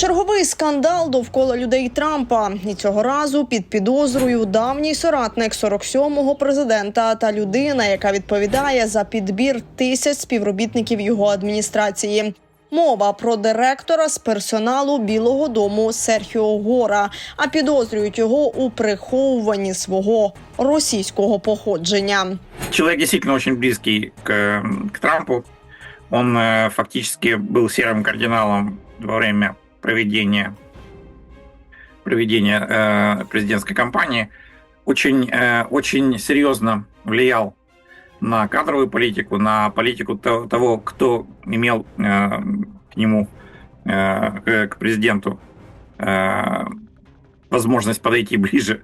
Черговий скандал довкола людей Трампа, і цього разу під підозрою давній соратник 47-го президента та людина, яка відповідає за підбір тисяч співробітників його адміністрації. Мова про директора з персоналу Білого Дому Серхіо Гора, а підозрюють його у приховуванні свого російського походження. Человек действительно очень близкий к, м, к Трампу. Он э, фактически был серым кардиналом во время проведения, проведения э, президентской кампании. Очень, э, очень серьезно влиял на кадровую политику, на политику то- того, кто имел э, к нему, э, к- к президенту, э, возможность подойти ближе,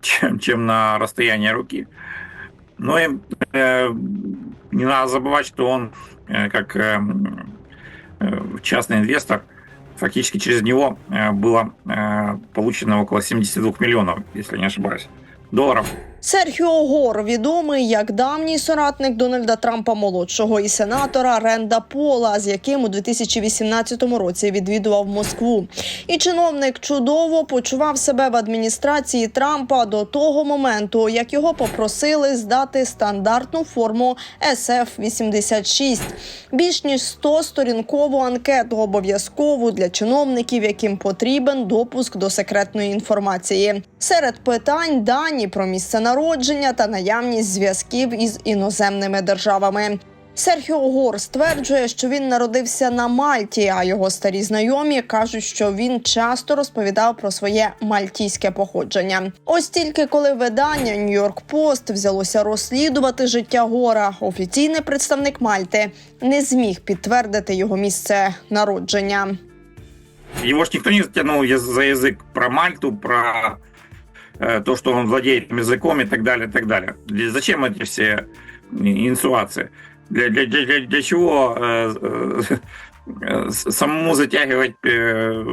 чем, чем на расстояние руки. И э, не надо забывать, что он э, как э, э, частный инвестор, фактически через него э, было э, получено около 72 миллионов, если не ошибаюсь, долларов. Серхіо Гор відомий як давній соратник Дональда Трампа молодшого і сенатора Ренда Пола, з яким у 2018 році відвідував Москву. І чиновник чудово почував себе в адміністрації Трампа до того моменту, як його попросили здати стандартну форму SF-86. Більш ніж 100 сторінкову анкету обов'язкову для чиновників, яким потрібен допуск до секретної інформації. Серед питань дані про місце народження та наявність зв'язків із іноземними державами. Серхіо Гор стверджує, що він народився на Мальті, а його старі знайомі кажуть, що він часто розповідав про своє мальтійське походження. Ось тільки коли видання Нью-Йорк Пост взялося розслідувати життя гора, офіційний представник Мальти не зміг підтвердити його місце народження. Его ж никто не затянул за язык про Мальту, про то, что он владеет языком и так далее, и так далее. Для- Зачем эти все инсуации? Для, для, для, для, для чего э, э, э, с- самому затягивать э,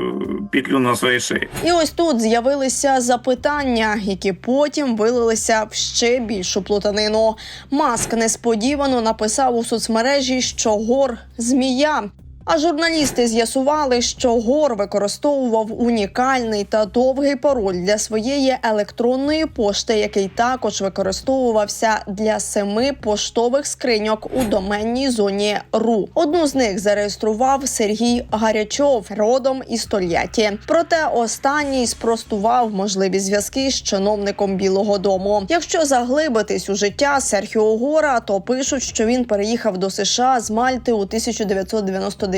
петлю на своей шее? І ось тут з'явилися запитання, які потім вилилися в ще більшу плутанину. Маск несподівано написав у соцмережі, що гор змія. А журналісти з'ясували, що Гор використовував унікальний та довгий пароль для своєї електронної пошти, який також використовувався для семи поштових скриньок у доменній зоні РУ. Одну з них зареєстрував Сергій Гарячов, родом із Тольятті. Проте останній спростував можливі зв'язки з чиновником Білого Дому. Якщо заглибитись у життя Серхіо Гора, то пишуть, що він переїхав до США з Мальти у 1999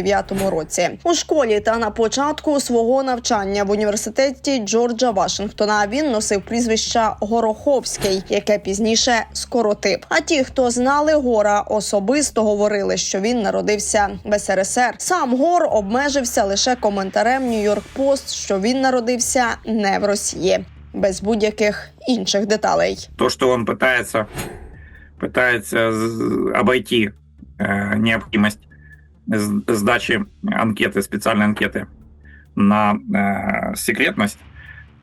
році. У школі та на початку свого навчання в університеті Джорджа Вашингтона він носив прізвища Гороховський, яке пізніше скоротив. А ті, хто знали гора, особисто говорили, що він народився в СРСР. Сам гор обмежився лише коментарем Нью-Йорк Пост, що він народився не в Росії, без будь-яких інших деталей. То, что он пытается, пытается з- обойти э, необходимость с- сдачи анкеты, специальной анкеты на э, секретность,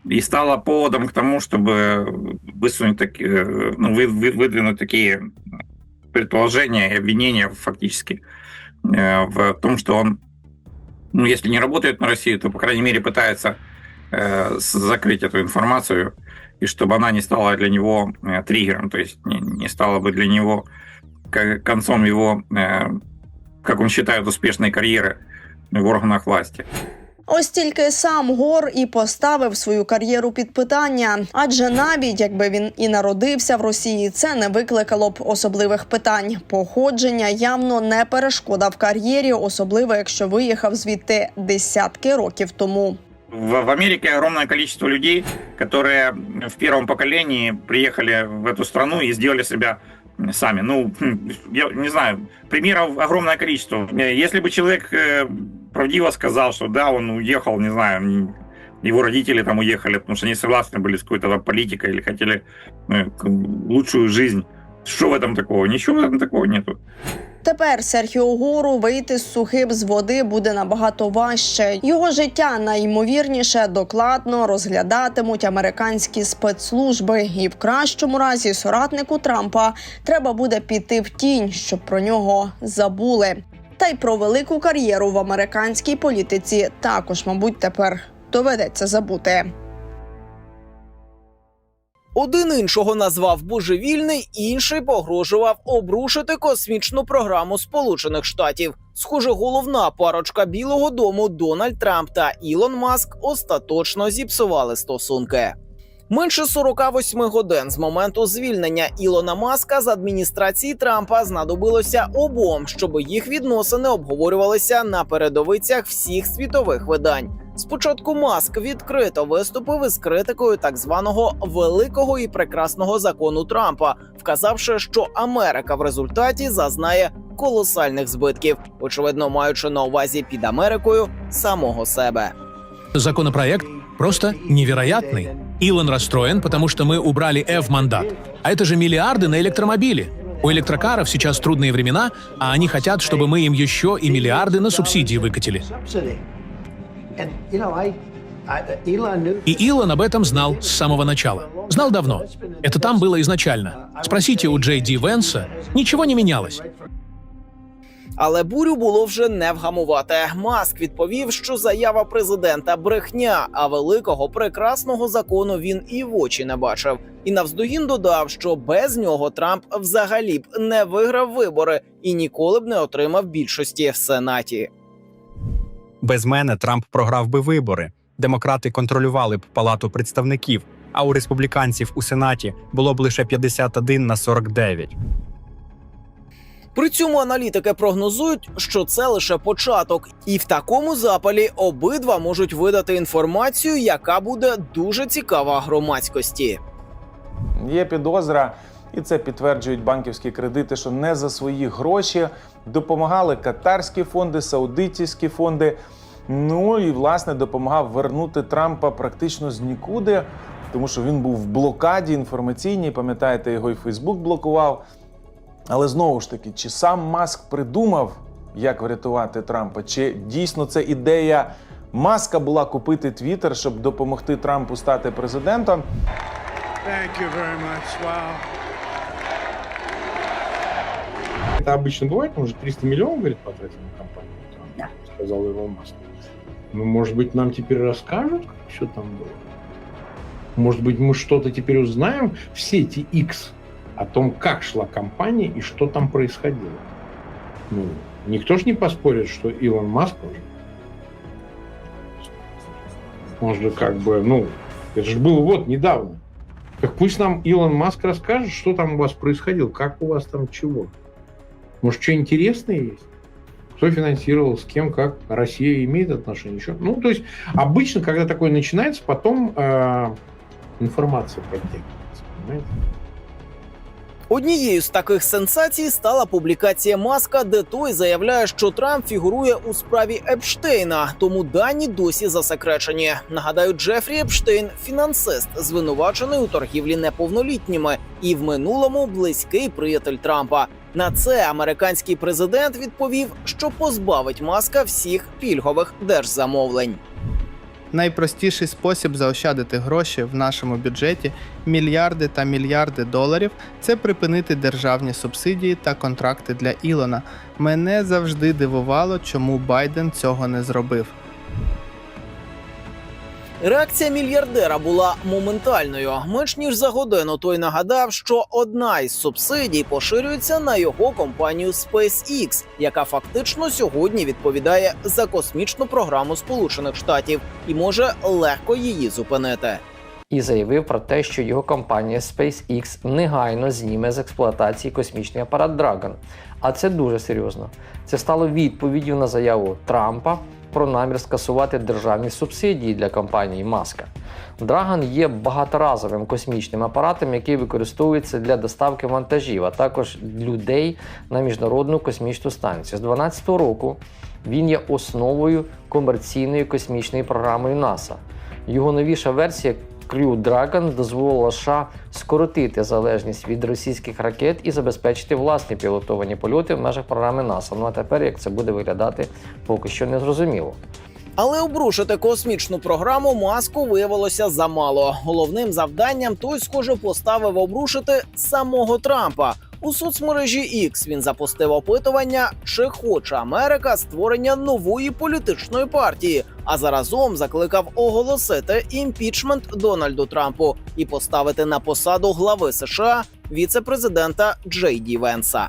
и стало поводом к тому, чтобы высунуть таки- э, ну, вы- вы- выдвинуть такие предположения и обвинения фактически э, в том, что он, ну, если не работает на Россию, то, по крайней мере, пытается э, закрыть эту информацию, и чтобы она не стала для него э, триггером, то есть не, не стала бы для него концом его, э, как он считает, успешной карьеры в органах власти. Ось тільки сам Гор і поставив свою кар'єру під питання. Адже навіть якби він і народився в Росії, це не викликало б особливих питань. Походження явно не перешкода в кар'єрі, особливо якщо виїхав звідти десятки років тому. В, в Америке огромное количество людей, которые в первом поколении приехали в эту страну и сделали себя Сами. Ну, хм, я не знаю, примеров огромное количество. Э, Если бы человек э, правдиво сказал, что да, он уехал, не знаю, его родители там уехали, потому что они согласны были с какой-то политикой или хотели э, лучшую жизнь. Что в этом такого? Ничего в этом такого нету. Тепер Серхіо Гору вийти з сухим з води буде набагато важче. Його життя найімовірніше докладно розглядатимуть американські спецслужби, і в кращому разі соратнику Трампа треба буде піти в тінь, щоб про нього забули. Та й про велику кар'єру в американській політиці також, мабуть, тепер доведеться забути. Один іншого назвав божевільний, інший погрожував обрушити космічну програму Сполучених Штатів. Схоже, головна парочка Білого Дому Дональд Трамп та Ілон Маск остаточно зіпсували стосунки. Менше 48 годин з моменту звільнення Ілона Маска з адміністрації Трампа знадобилося обом, щоб їх відносини обговорювалися на передовицях всіх світових видань. Спочатку Маск відкрито виступив із критикою так званого великого і прекрасного закону Трампа, вказавши, що Америка в результаті зазнає колосальних збитків, очевидно, маючи на увазі під Америкою самого себе. Законопроект просто невероятный. Илон расстроен, потому что мы убрали F-мандат. А это же миллиарды на электромобили. У электрокаров сейчас трудные времена, а они хотят, чтобы мы им еще и миллиарды на субсидии выкатили. И Илон об этом знал с самого начала. Знал давно. Это там было изначально. Спросите у Джей Ди Венса, ничего не менялось. Але бурю було вже не вгамувати. Маск відповів, що заява президента брехня, а великого прекрасного закону він і в очі не бачив. І навздогін додав, що без нього Трамп взагалі б не виграв вибори і ніколи б не отримав більшості в сенаті. Без мене Трамп програв би вибори. Демократи контролювали б палату представників, а у республіканців у сенаті було б лише 51 на 49. При цьому аналітики прогнозують, що це лише початок, і в такому запалі обидва можуть видати інформацію, яка буде дуже цікава громадськості. Є підозра, і це підтверджують банківські кредити, що не за свої гроші допомагали катарські фонди, саудитівські фонди. Ну і власне допомагав вернути Трампа практично з нікуди, тому що він був в блокаді інформаційній. Пам'ятаєте, його і Фейсбук блокував. Але знову ж таки, чи сам Маск придумав, як врятувати Трампа? Чи дійсно це ідея Маска була купити Твіттер, щоб допомогти Трампу стати президентом? Thank you very. Это обычно бывает, он же 300 миллионов, говорит, потратил на компанию, там, сказал Илон Маск. Ну, может быть, нам теперь расскажут, что там было? Может быть, мы что-то теперь узнаем в сети X о том, как шла компания и что там происходило. Ну, никто же не поспорит, что Илон Маск он же, он же как бы, ну, это же было вот недавно. Так пусть нам Илон Маск расскажет, что там у вас происходило, как у вас там чего. Может, что интересное есть? Кто финансировал, с кем, как Россия имеет отношение еще? Ну, то есть обычно, когда такое начинается, потом э, информация подтягивается, понимаете? Однією з таких сенсацій стала публікація Маска, де той заявляє, що Трамп фігурує у справі Епштейна, тому дані досі засекречені. Нагадаю, Джефрі Епштейн фінансист, звинувачений у торгівлі неповнолітніми, і в минулому близький приятель Трампа. На це американський президент відповів, що позбавить маска всіх пільгових держзамовлень. Найпростіший спосіб заощадити гроші в нашому бюджеті мільярди та мільярди доларів це припинити державні субсидії та контракти для Ілона. Мене завжди дивувало, чому Байден цього не зробив. Реакція мільярдера була моментальною. Менш ніж за годину той нагадав, що одна із субсидій поширюється на його компанію SpaceX, яка фактично сьогодні відповідає за космічну програму Сполучених Штатів і може легко її зупинити. і заявив про те, що його компанія SpaceX негайно зніме з експлуатації космічний апарат Dragon. А це дуже серйозно. Це стало відповіддю на заяву Трампа про намір скасувати державні субсидії для компанії Маска. Dragon є багаторазовим космічним апаратом, який використовується для доставки вантажів, а також людей на міжнародну космічну станцію. З 2012 року він є основою комерційної космічної програми НАСА. Його новіша версія Crew Dragon дозволила США скоротити залежність від російських ракет і забезпечити власні пілотовані польоти в межах програми НАСА. Ну а тепер як це буде виглядати, поки що не зрозуміло. Але обрушити космічну програму маску виявилося замало. Головним завданням той, схоже, поставив обрушити самого Трампа. У соцмережі X він запустив опитування, чи хоче Америка створення нової політичної партії, а заразом закликав оголосити імпічмент Дональду Трампу і поставити на посаду глави США віце-президента Джей Ді Венса.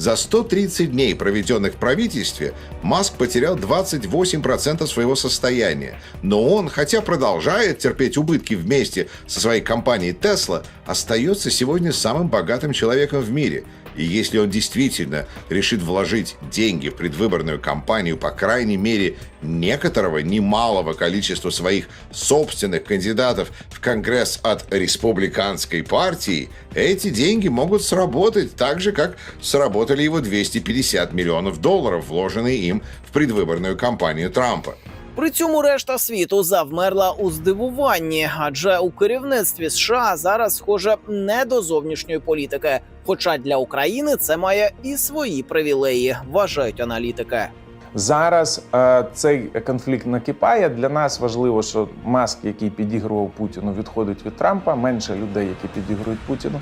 За 130 дней, проведенных в правительстве, Маск потерял 28% своего состояния. Но он, хотя продолжает терпеть убытки вместе со своей компанией Tesla, остается сегодня самым богатым человеком в мире. И если он действительно решит вложить деньги в предвыборную кампанию, по крайней мере, некоторого немалого количества своих собственных кандидатов в Конгресс от республиканской партии, эти деньги могут сработать так же, как сработали его 250 миллионов долларов, вложенные им в предвыборную кампанию Трампа. При цьому решта світу завмерла у здивуванні, адже у керівництві США зараз схоже не до зовнішньої політики. Хоча для України це має і свої привілеї, вважають аналітики. Зараз е, цей конфлікт накипає. Для нас важливо, що маск, який підігрував Путіну, відходить від Трампа. Менше людей, які підігрують Путіну.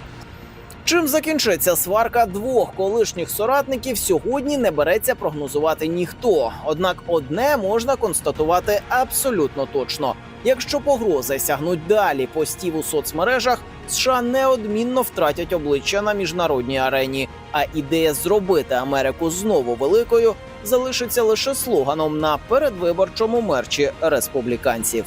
Чим закінчиться сварка двох колишніх соратників, сьогодні не береться прогнозувати ніхто. Однак одне можна констатувати абсолютно точно: якщо погрози сягнуть далі постів у соцмережах, США неодмінно втратять обличчя на міжнародній арені. А ідея зробити Америку знову великою залишиться лише слоганом на передвиборчому мерчі республіканців.